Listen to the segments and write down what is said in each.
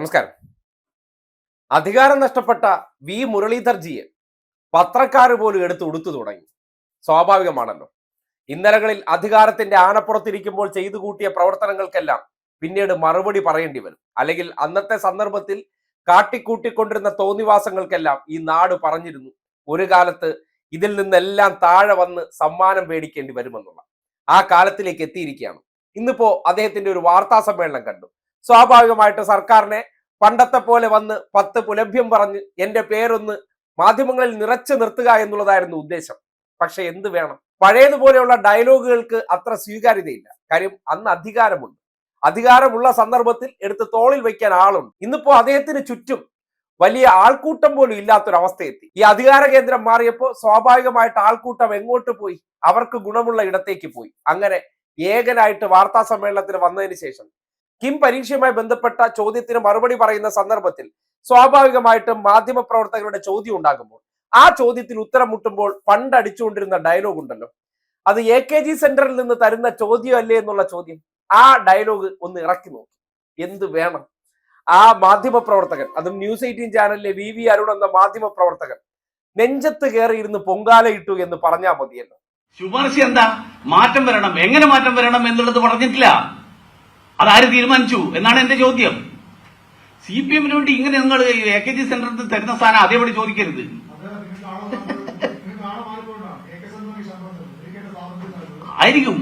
നമസ്കാരം. അധികാരം നഷ്ടപ്പെട്ട വി. മുരളീധർജിയെ പത്രക്കാർ പോലും എടുത്ത് ഉടുത്തു തുടങ്ങി. സ്വാഭാവികമാണല്ലോ. ഇന്നലകളിൽ അധികാരത്തിന്റെ ആനപ്പുറത്തിരിക്കുമ്പോൾ ചെയ്തു കൂട്ടിയ പ്രവർത്തനങ്ങൾക്കെല്ലാം പിന്നീട് മറുപടി പറയേണ്ടി വരും. അല്ലെങ്കിൽ അന്നത്തെ സന്ദർഭത്തിൽ കാട്ടിക്കൂട്ടിക്കൊണ്ടിരുന്ന തോന്നിവാസങ്ങൾക്കെല്ലാം ഈ നാട് പറഞ്ഞിരുന്നു. ഒരു കാലത്ത് ഇതിൽ നിന്നെല്ലാം താഴെ വന്ന് സമ്മാനം മേടിക്കേണ്ടി വരുമെന്നുള്ള. ആ കാലത്തിലേക്ക് എത്തിയിരിക്കുകയാണ്. ഇന്നിപ്പോ അദ്ദേഹത്തിന്റെ ഒരു വാർത്താ സമ്മേളനം കണ്ടു. സ്വാഭാവികമായിട്ട് സർക്കാരിനെ പണ്ടത്തെ പോലെ വന്ന് പത്ത് പുലഭ്യം പറഞ്ഞ് എന്റെ പേരൊന്ന് മാധ്യമങ്ങളിൽ നിറച്ചു നിർത്തുക എന്നുള്ളതായിരുന്നു ഉദ്ദേശം. പക്ഷെ എന്ത് വേണം? പഴയതുപോലെയുള്ള ഡയലോഗുകൾക്ക് അത്ര സ്വീകാര്യതയില്ല. കാര്യം അന്ന് അധികാരമുണ്ട്. അധികാരമുള്ള സന്ദർഭത്തിൽ എടുത്ത് തോളിൽ വയ്ക്കാൻ ആളുണ്ട്. ഇന്നിപ്പോ അദ്ദേഹത്തിന് ചുറ്റും വലിയ ആൾക്കൂട്ടം പോലും ഇല്ലാത്തൊരവസ്ഥയെത്തി. ഈ അധികാര കേന്ദ്രം മാറിയപ്പോൾ സ്വാഭാവികമായിട്ട് ആൾക്കൂട്ടം എങ്ങോട്ട് പോയി? അവർക്ക് ഗുണമുള്ള ഇടത്തേക്ക് പോയി. അങ്ങനെ ഏകനായിട്ട് വാർത്താ സമ്മേളനത്തിന് വന്നതിന് ശേഷം കിം പരീക്ഷയുമായി ബന്ധപ്പെട്ട ചോദ്യത്തിന് മറുപടി പറയുന്ന സന്ദർഭത്തിൽ സ്വാഭാവികമായിട്ടും മാധ്യമ പ്രവർത്തകരുടെ ചോദ്യം ഉണ്ടാകുമ്പോൾ ആ ചോദ്യത്തിൽ ഉത്തരം മുട്ടുമ്പോൾ പണ്ട് അടിച്ചുകൊണ്ടിരുന്ന ഡയലോഗ് ഉണ്ടല്ലോ. അത് എ കെ ജി സെന്ററിൽ നിന്ന് തരുന്ന ചോദ്യം അല്ലേ എന്നുള്ള ചോദ്യം ആ ഡയലോഗ് ഒന്ന് ഇറക്കി നോക്കി. എന്ത് വേണം? ആ മാധ്യമ പ്രവർത്തകൻ അതും ന്യൂസ് എയ്റ്റീൻ ചാനലിലെ വി വി അരുൺ എന്ന മാധ്യമ പ്രവർത്തകൻ നെഞ്ചത്ത് കയറിയിരുന്ന് പൊങ്കാല പൊങ്കാലയിട്ടു എന്ന് പറഞ്ഞാൽ മതിയല്ലോ. ശുപാർശ എന്താ? മാറ്റം വരണം. എങ്ങനെ മാറ്റം വരണം എന്നുള്ളത് പറഞ്ഞിട്ടില്ല. അതാര് തീരുമാനിച്ചു എന്നാണ് എന്റെ ചോദ്യം. സി പി എമ്മിന് വേണ്ടി ഇങ്ങനെ നിങ്ങൾ എ കെ ജി സെന്ററിൽ നിന്ന് തരുന്ന സ്ഥാനം അതേപടി ചോദിക്കരുത്. ആയിരിക്കും.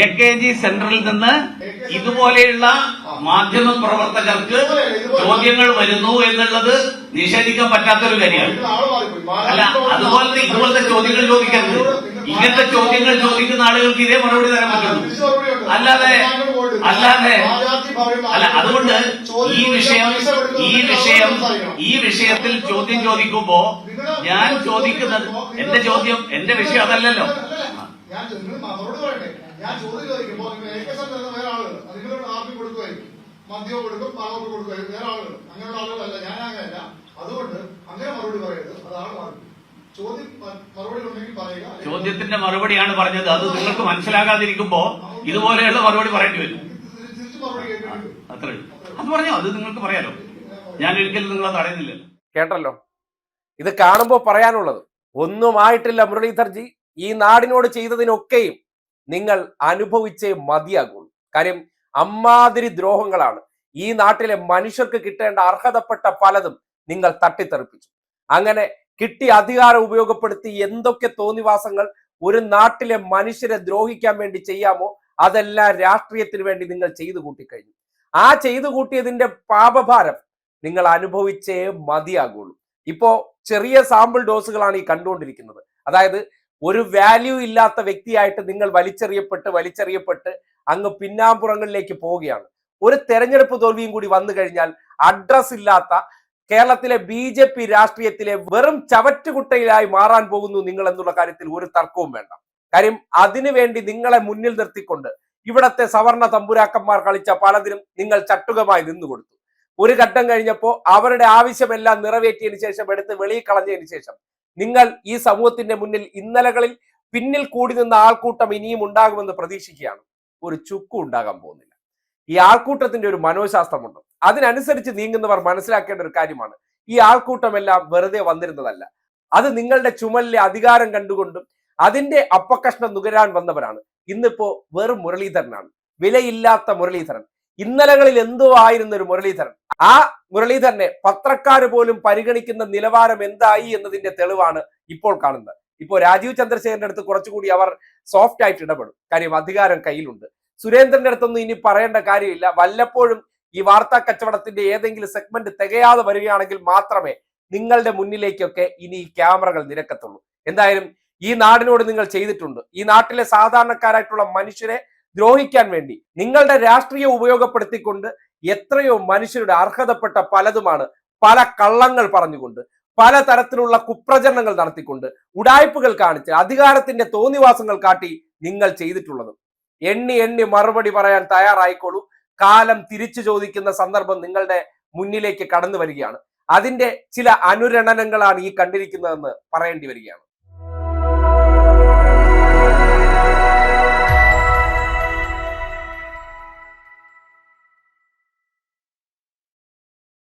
എ കെ ജി സെന്ററിൽ നിന്ന് ഇതുപോലെയുള്ള മാധ്യമ പ്രവർത്തകർക്ക് ചോദ്യങ്ങൾ വരുന്നു എന്നുള്ളത് നിഷേധിക്കാൻ പറ്റാത്തൊരു കാര്യമാണ്. അല്ല അതുപോലത്തെ ഇതുപോലത്തെ ചോദ്യങ്ങൾ ചോദിക്കരുത്. ഇങ്ങനത്തെ ചോദ്യങ്ങൾ ചോദിക്കുന്ന ആളുകൾക്ക് ഇതേ മറുപടി തരാൻ പറ്റുള്ളൂ. അല്ലാതെ അല്ലാതെ അല്ല അതുകൊണ്ട് ഈ വിഷയം ഈ വിഷയം ഈ വിഷയത്തിൽ ചോദ്യം ചോദിക്കുമ്പോ ഞാൻ ചോദിക്കുന്നത് എന്റെ ചോദ്യം എന്റെ വിഷയം അതല്ലല്ലോ. ഞാൻ മറുപടി പറയട്ടെ ഞാൻ ചോദ്യം ചോദിക്കുമ്പോൾ വേറെ ആളുകൾ നിങ്ങൾ ആർമി കൊടുക്കുമായിരിക്കും മദ്യം കൊടുക്കും പാവം കൊടുക്കുമായിരിക്കും വേറെ ആളുകൾ അങ്ങനെയുള്ള ആളുകളല്ല ഞാൻ അങ്ങനെയല്ല അതുകൊണ്ട് അങ്ങനെ മറുപടി പറയരുത് അതാണ് മാർഗം ചോദ്യത്തിന്റെ മറുപടിയാണ് പറഞ്ഞത്. അത് നിങ്ങൾക്ക് മനസ്സിലാകാതിരിക്കുമ്പോ ഇതുപോലെയുള്ള മറുപടി പറയേണ്ടി വരും. അത്രയുള്ളൂ അത്രേ അത് പറഞ്ഞോ? അത് നിങ്ങൾക്ക് പറയാലോ. ഞാൻ ഒരിക്കലും നിങ്ങളെ തടയുന്നില്ലല്ലോ കേട്ടല്ലോ? ഇത് കാണുമ്പോൾ പറയാനുള്ളത് ഒന്നുമായിട്ടില്ല മുരളീധർജി ഈ നാടിനോട് ചെയ്തതിനൊക്കെയും നിങ്ങൾ അനുഭവിച്ചേ മതിയാകുള്ളൂ. കാര്യം അമ്മാതിരി ദ്രോഹങ്ങളാണ്. ഈ നാട്ടിലെ മനുഷ്യർക്ക് കിട്ടേണ്ട അർഹതപ്പെട്ട പലതും നിങ്ങൾ തട്ടിത്തെറിപ്പിച്ചു. അങ്ങനെ കിട്ടിയ അധികാരം ഉപയോഗപ്പെടുത്തി എന്തൊക്കെ തോന്നിവാസങ്ങൾ ഒരു നാട്ടിലെ മനുഷ്യരെ ദ്രോഹിക്കാൻ വേണ്ടി ചെയ്യാമോ അതെല്ലാം രാഷ്ട്രീയത്തിന് വേണ്ടി നിങ്ങൾ ചെയ്തു കൂട്ടിക്കഴിഞ്ഞു. ആ ചെയ്തു കൂട്ടിയതിന്റെ പാപഭാരം നിങ്ങൾ അനുഭവിച്ചേ മതിയാകുള്ളൂ. ഇപ്പോ ചെറിയ സാമ്പിൾ ഡോസുകളാണ് ഈ കണ്ടുകൊണ്ടിരിക്കുന്നത്. അതായത് ഒരു വാല്യൂ ഇല്ലാത്ത വ്യക്തിയായിട്ട് നിങ്ങൾ വലിച്ചെറിയപ്പെട്ട് വലിച്ചെറിയപ്പെട്ട് അങ്ങ് പിന്നാമ്പുറങ്ങളിലേക്ക് പോവുകയാണ്. ഒരു തെരഞ്ഞെടുപ്പ് തോൽവിയും കൂടി വന്നു കഴിഞ്ഞാൽ അഡ്രസ് ഇല്ലാത്ത കേരളത്തിലെ ബി ജെ പി രാഷ്ട്രീയത്തിലെ വെറും ചവറ്റുകുട്ടയിലായി മാറാൻ പോകുന്നു നിങ്ങൾ എന്നുള്ള കാര്യത്തിൽ ഒരു തർക്കവും വേണ്ട. കാര്യം അതിനുവേണ്ടി നിങ്ങളെ മുന്നിൽ നിർത്തിക്കൊണ്ട് ഇവിടത്തെ സവർണ തമ്പുരാക്കന്മാർ കളിച്ച പലതിനും നിങ്ങൾ ചട്ടുകമായി നിന്നു കൊടുത്തു. ഒരു ഘട്ടം കഴിഞ്ഞപ്പോൾ അവരുടെ ആവശ്യമെല്ലാം നിറവേറ്റിയതിനു ശേഷം എടുത്ത് വെളിയിൽ കളഞ്ഞതിന് ശേഷം നിങ്ങൾ ഈ സമൂഹത്തിന്റെ മുന്നിൽ ഇന്നലകളിൽ പിന്നിൽ കൂടി നിന്ന ആൾക്കൂട്ടം ഇനിയും ഉണ്ടാകുമെന്ന് പ്രതീക്ഷിക്കുകയാണ്. ഒരു ചുക്കും ഉണ്ടാകാൻ പോകുന്നില്ല. ഈ ആൾക്കൂട്ടത്തിന്റെ ഒരു മനോശാസ്ത്രമുണ്ട്. അതിനനുസരിച്ച് നീങ്ങുന്നവർ മനസ്സിലാക്കേണ്ട ഒരു കാര്യമാണ്. ഈ ആൾക്കൂട്ടമെല്ലാം വെറുതെ വന്നിരുന്നതല്ല. അത് നിങ്ങളുടെ ചുമലിലെ അധികാരം കണ്ടുകൊണ്ടും അതിന്റെ അപ്പക്കഷ്ണം നുകരാൻ വന്നവരാണ്. ഇന്നിപ്പോ വെറും മുരളീധരനാണ്. വിലയില്ലാത്ത മുരളീധരൻ. ഇന്നലകളിൽ എന്തോ ആയിരുന്ന ഒരു മുരളീധരൻ. ആ മുരളീധരനെ പത്രക്കാര് പോലും പരിഗണിക്കുന്ന നിലവാരം എന്തായി എന്നതിന്റെ തെളിവാണ് ഇപ്പോൾ കാണുന്നത്. ഇപ്പോ രാജീവ് ചന്ദ്രശേഖരന്റെ അടുത്ത് കുറച്ചുകൂടി അവർ സോഫ്റ്റ് ആയിട്ട് ഇടപെടും. കാര്യം അധികാരം കയ്യിലുണ്ട്. സുരേന്ദ്രന്റെ അടുത്തൊന്നും ഇനി പറയേണ്ട കാര്യമില്ല. വല്ലപ്പോഴും ഈ വാർത്താ കച്ചവടത്തിന്റെ ഏതെങ്കിലും സെഗ്മെന്റ് തികയാതെ വരികയാണെങ്കിൽ മാത്രമേ നിങ്ങളുടെ മുന്നിലേക്കൊക്കെ ഇനി ഈ ക്യാമറകൾ നിരക്കത്തുള്ളൂ. എന്തായാലും ഈ നാടിനോട് നിങ്ങൾ ചെയ്തിട്ടുണ്ട്. ഈ നാട്ടിലെ സാധാരണക്കാരായിട്ടുള്ള മനുഷ്യരെ ദ്രോഹിക്കാൻ വേണ്ടി നിങ്ങളുടെ രാഷ്ട്രീയം ഉപയോഗപ്പെടുത്തിക്കൊണ്ട് എത്രയോ മനുഷ്യരുടെ അർഹതപ്പെട്ട പലതുമാണ് പല കള്ളങ്ങൾ പറഞ്ഞുകൊണ്ട് പല തരത്തിലുള്ള കുപ്രചരണങ്ങൾ നടത്തിക്കൊണ്ട് ഉടായ്പകൾ കാണിച്ച് അധികാരത്തിന്റെ തോന്നിവാസങ്ങൾ കാട്ടി നിങ്ങൾ ചെയ്തിട്ടുള്ളത്. എണ്ണി എണ്ണി മറുപടി പറയാൻ തയ്യാറായിക്കോളൂ. കാലം തിരിച്ചു ചോദിക്കുന്ന സന്ദർഭം നിങ്ങളുടെ മുന്നിലേക്ക് കടന്നു വരികയാണ്. അതിന്റെ ചില അനുരണനങ്ങളാണ് ഈ കണ്ടിരിക്കുന്നതെന്ന് പറയേണ്ടി വരികയാണ്.